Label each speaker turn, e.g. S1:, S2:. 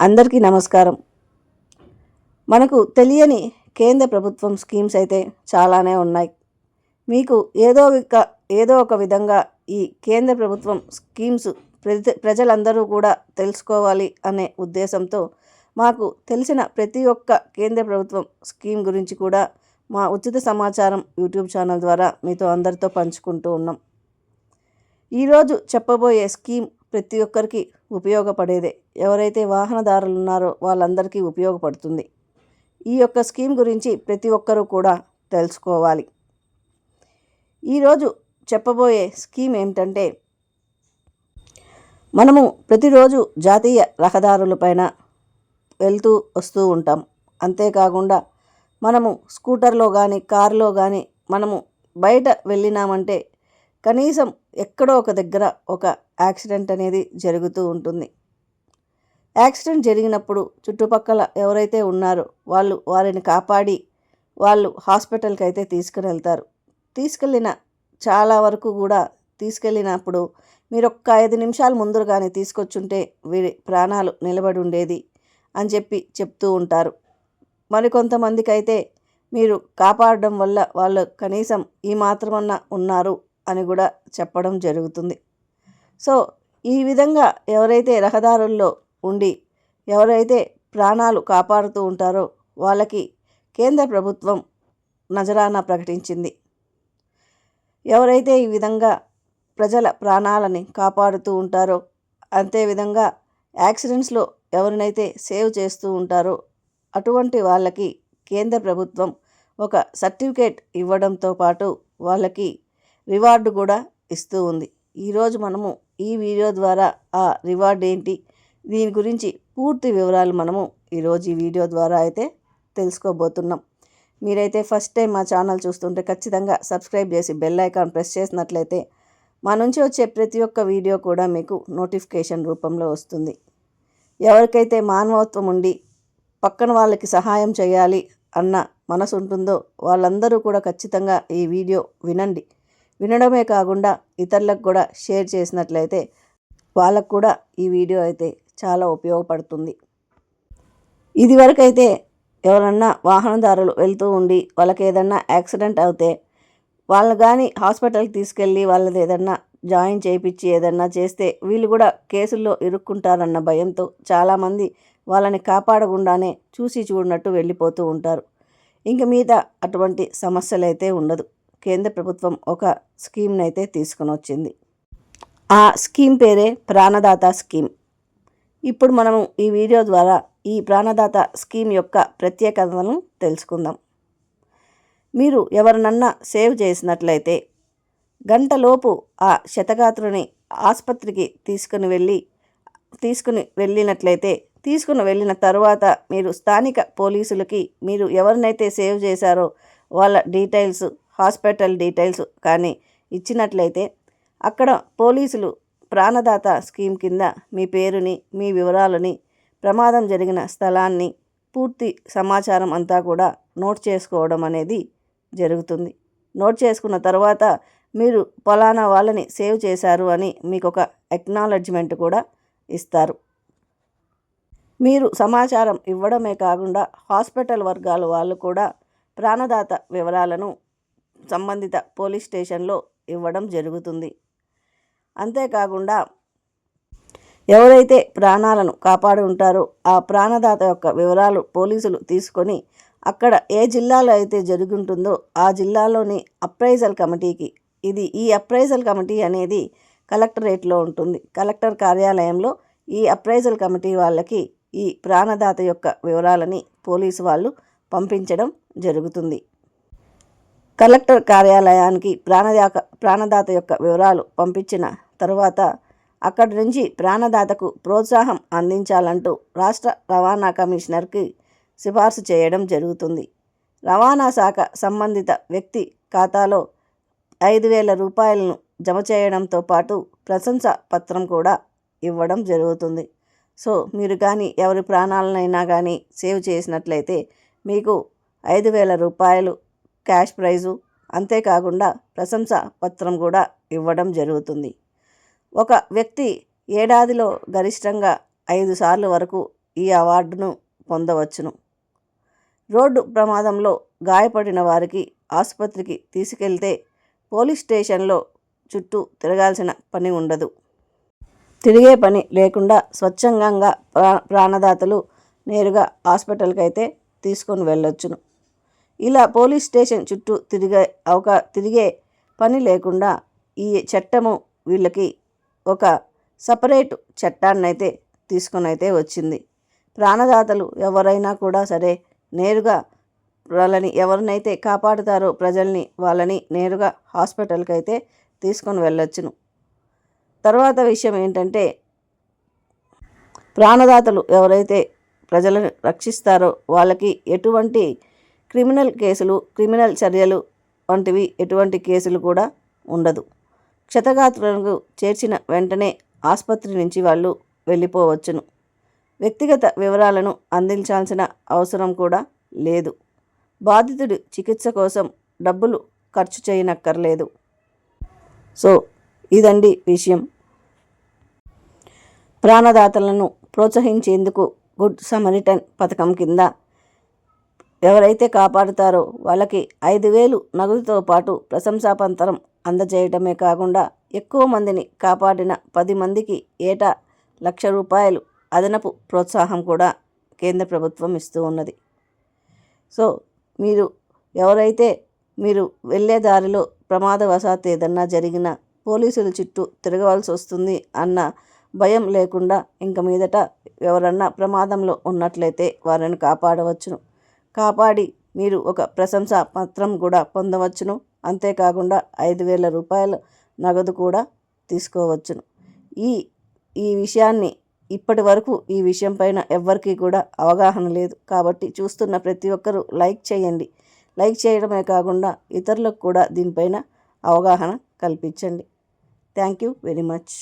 S1: అందరికీ నమస్కారం. మనకు తెలియని కేంద్ర ప్రభుత్వం స్కీమ్స్ అయితే చాలానే ఉన్నాయి. మీకు ఏదో ఒక ఏదో ఒక విధంగా ఈ కేంద్ర ప్రభుత్వం స్కీమ్స్ ప్రజలందరూ కూడా తెలుసుకోవాలి అనే ఉద్దేశంతో మాకు తెలిసిన ప్రతి ఒక్క కేంద్ర ప్రభుత్వం స్కీమ్ గురించి కూడా మా ఉచిత సమాచారం యూట్యూబ్ ఛానల్ ద్వారా మీతో అందరితో పంచుకుంటూ ఉన్నాం. ఈరోజు చెప్పబోయే స్కీమ్ ప్రతి ఒక్కరికి ఉపయోగపడేదే. ఎవరైతే వాహనదారులు ఉన్నారో వాళ్ళందరికీ ఉపయోగపడుతుంది. ఈ యొక్క స్కీమ్ గురించి ప్రతి ఒక్కరూ కూడా తెలుసుకోవాలి. ఈరోజు చెప్పబోయే స్కీమ్ ఏమిటంటే మనము ప్రతిరోజు జాతీయ రహదారులపైన వెళ్తూ వస్తూ ఉంటాం. అంతేకాకుండా మనము స్కూటర్లో కానీ కారులో కానీ మనము బయట వెళ్ళినామంటే కనీసం ఎక్కడో ఒక దగ్గర ఒక యాక్సిడెంట్ అనేది జరుగుతూ ఉంటుంది. యాక్సిడెంట్ జరిగినప్పుడు చుట్టుపక్కల ఎవరైతే ఉన్నారో వాళ్ళు వారిని కాపాడి వాళ్ళు హాస్పిటల్కి అయితే తీసుకుని వెళ్తారు తీసుకెళ్ళిన చాలా వరకు కూడా తీసుకెళ్ళినప్పుడు మీరు ఒక్క ఐదు నిమిషాలు ముందు కానీ తీసుకొచ్చుంటే వీరి ప్రాణాలు నిలబడి ఉండేది అని చెప్పి చెప్తూ ఉంటారు. మరికొంతమందికి అయితే మీరు కాపాడడం వల్ల వాళ్ళు కనీసం ఈ మాత్రమన్నా ఉన్నారు అని కూడా చెప్పడం జరుగుతుంది. సో ఈ విధంగా ఎవరైతే రహదారుల్లో ఉండి ఎవరైతే ప్రాణాలు కాపాడుతూ ఉంటారో వాళ్ళకి కేంద్ర ప్రభుత్వం నజరానా ప్రకటించింది. ఎవరైతే ఈ విధంగా ప్రజల ప్రాణాలని కాపాడుతూ ఉంటారో అంతేవిధంగా యాక్సిడెంట్స్లో ఎవరినైతే సేవ్ చేస్తూ ఉంటారో అటువంటి వాళ్ళకి కేంద్ర ప్రభుత్వం ఒక సర్టిఫికేట్ ఇవ్వడంతో పాటు వాళ్ళకి రివార్డు కూడా ఇస్తూ ఉంది. ఈరోజు మనము ఈ వీడియో ద్వారా ఆ రివార్డ్ ఏంటి దీని గురించి పూర్తి వివరాలు మనము ఈరోజు ఈ వీడియో ద్వారా అయితే తెలుసుకోబోతున్నాం. మీరైతే ఫస్ట్ టైం మా ఛానల్ చూస్తుంటే ఖచ్చితంగా సబ్స్క్రైబ్ చేసి బెల్ ఐకాన్ ప్రెస్ చేసినట్లయితే మా నుంచి వచ్చే ప్రతి ఒక్క వీడియో కూడా మీకు నోటిఫికేషన్ రూపంలో వస్తుంది. ఎవరికైతే మానవత్వం ఉండి పక్కన వాళ్ళకి సహాయం చేయాలి అన్న మనసు ఉంటుందో వాళ్ళందరూ కూడా ఖచ్చితంగా ఈ వీడియో వినండి. వినడమే కాకుండా ఇతరులకు కూడా షేర్ చేసినట్లయితే వాళ్ళకు కూడా ఈ వీడియో అయితే చాలా ఉపయోగపడుతుంది. ఇదివరకైతే ఎవరన్నా వాహనదారులు వెళ్తూ ఉండి వాళ్ళకి ఏదన్నా యాక్సిడెంట్ అవుతే వాళ్ళు కానీ హాస్పిటల్కి తీసుకెళ్ళి వాళ్ళది ఏదన్నా జాయిన్ చేయించి ఏదన్నా చేస్తే వీళ్ళు కూడా కేసుల్లో ఇరుక్కుంటారన్న భయంతో చాలామంది వాళ్ళని కాపాడకుండానే చూసి చూడనట్టు వెళ్ళిపోతూ ఉంటారు. ఇంక మీద అటువంటి సమస్యలు అయితే ఉండదు. కేంద్ర ప్రభుత్వం ఒక స్కీమ్ని అయితే తీసుకుని వచ్చింది ఆ స్కీమ్ పేరే ప్రాణదాత స్కీమ్. ఇప్పుడు మనము ఈ వీడియో ద్వారా ఈ ప్రాణదాత స్కీమ్ యొక్క ప్రత్యేకతలను తెలుసుకుందాం. మీరు ఎవరినన్నా సేవ్ చేసినట్లయితే గంటలోపు ఆ శతగాత్రుని ఆసుపత్రికి తీసుకుని వెళ్ళి తీసుకుని వెళ్ళినట్లయితే తీసుకుని వెళ్ళిన తర్వాత మీరు స్థానిక పోలీసులకి మీరు ఎవరినైతే సేవ్ చేశారో వాళ్ళ డీటెయిల్స్ హాస్పిటల్ డీటెయిల్స్ కానీ ఇచ్చినట్లయితే అక్కడ పోలీసులు ప్రాణదాత స్కీమ్ కింద మీ పేరుని మీ వివరాలని ప్రమాదం జరిగిన స్థలాన్ని పూర్తి సమాచారం అంతా కూడా నోట్ చేసుకోవడం అనేది జరుగుతుంది. నోట్ చేసుకున్న తర్వాత మీరు ఫలానా వాళ్ళని సేవ్ చేశారు అని మీకు ఒక ఎక్నాలెడ్జ్మెంట్ కూడా ఇస్తారు. మీరు సమాచారం ఇవ్వడమే కాకుండా హాస్పిటల్ వర్గాల వాళ్ళు కూడా ప్రాణదాత వివరాలను సంబంధిత పోలీస్ స్టేషన్లో ఇవ్వడం జరుగుతుంది. అంతేకాకుండా ఎవరైతే ప్రాణాలను కాపాడు ఉంటారో ఆ ప్రాణదాత యొక్క వివరాలు పోలీసులు తీసుకొని అక్కడ ఏ జిల్లాలో అయితే జరుగుంటుందో ఆ జిల్లాలోని అప్రైజల్ కమిటీకి ఇది ఈ అప్రైజల్ కమిటీ అనేది కలెక్టరేట్లో ఉంటుంది. కలెక్టర్ కార్యాలయంలో ఈ అప్రైజల్ కమిటీ వాళ్ళకి ఈ ప్రాణదాత యొక్క వివరాలని పోలీసు వాళ్ళు పంపించడం జరుగుతుంది. కలెక్టర్ కార్యాలయానికి ప్రాణదాత ప్రాణదాత యొక్క వివరాలు పంపించిన తరువాత అక్కడి నుంచి ప్రాణదాతకు ప్రోత్సాహం అందించాలంటూ రాష్ట్ర రవాణా కమిషనర్కి సిఫార్సు చేయడం జరుగుతుంది. రవాణా శాఖ సంబంధిత వ్యక్తి ఖాతాలో ఐదు వేల రూపాయలను జమ చేయడంతో పాటు ప్రశంస పత్రం కూడా ఇవ్వడం జరుగుతుంది. సో మీరు కానీ ఎవరి ప్రాణాలనైనా కానీ సేవ్ చేసినట్లయితే మీకు ఐదు వేల రూపాయలు క్యాష్ ప్రైజు. అంతేకాకుండా ప్రశంస పత్రం కూడా ఇవ్వడం జరుగుతుంది. ఒక వ్యక్తి ఏడాదిలో గరిష్టంగా ఐదు సార్లు వరకు ఈ అవార్డును పొందవచ్చును. రోడ్డు ప్రమాదంలో గాయపడిన వారికి ఆసుపత్రికి తీసుకెళ్తే పోలీస్ స్టేషన్లో చుట్టూ తిరగాల్సిన పని ఉండదు. తిరిగే పని లేకుండా స్వచ్ఛంగా ప్రా ప్రాణదాతలు నేరుగా హాస్పిటల్కి అయితే తీసుకొని వెళ్ళొచ్చును. ఇలా పోలీస్ స్టేషన్ చుట్టూ తిరిగే అవకా తిరిగే పని లేకుండా ఈ చట్టము వీళ్ళకి ఒక సపరేట్ చట్టాన్ని అయితే తీసుకొని అయితే వచ్చింది. ప్రాణదాతలు ఎవరైనా కూడా సరే నేరుగా వాళ్ళని ఎవరినైతే కాపాడుతారో ప్రజల్ని వాళ్ళని నేరుగా హాస్పిటల్కి అయితే తీసుకొని వెళ్ళొచ్చును. తర్వాత విషయం ఏంటంటే ప్రాణదాతలు ఎవరైతే ప్రజలను రక్షిస్తారో వాళ్ళకి ఎటువంటి క్రిమినల్ కేసులు క్రిమినల్ చర్యలు వంటివి ఎటువంటి కేసులు కూడా ఉండదు. క్షతగాత్రులకు చేర్చిన వెంటనే ఆసుపత్రి నుంచి వాళ్ళు వెళ్ళిపోవచ్చును. వ్యక్తిగత వివరాలను అందించాల్సిన అవసరం కూడా లేదు. బాధితుడి చికిత్స కోసం డబ్బులు ఖర్చు చేయనక్కర్లేదు. సో ఇదండి విషయం. ప్రాణదాతలను ప్రోత్సహించేందుకు గుడ్ సమరిటన్ పథకం కింద ఎవరైతే కాపాడుతారో వాళ్ళకి ఐదు వేలు నగదుతో పాటు ప్రశంసాపంతరం అందజేయడమే కాకుండా ఎక్కువ మందిని కాపాడిన పది మందికి ఏటా లక్ష రూపాయలు అదనపు ప్రోత్సాహం కూడా కేంద్ర ప్రభుత్వం ఇస్తూ ఉన్నది. సో మీరు ఎవరైతే మీరు వెళ్ళే దారిలో ప్రమాదవశాత్తు ఏదన్నా జరిగినా పోలీసుల చుట్టూ తిరగవలసి వస్తుంది అన్న భయం లేకుండా ఇంక మీదట ఎవరన్నా ప్రమాదంలో ఉన్నట్లయితే వారిని కాపాడవచ్చును. కాపాడి మీరు ఒక ప్రశంసా పత్రం కూడా పొందవచ్చును. అంతేకాకుండా ఐదు వేల రూపాయల నగదు కూడా తీసుకోవచ్చును. ఈ ఈ విషయాన్ని ఇప్పటి వరకు ఈ విషయం పైన ఎవ్వరికీ కూడా అవగాహన లేదు. కాబట్టి చూస్తున్న ప్రతి ఒక్కరూ లైక్ చేయండి. లైక్ చేయడమే కాకుండా ఇతరులకు కూడా దీనిపైన అవగాహన కల్పించండి. Thank you very much.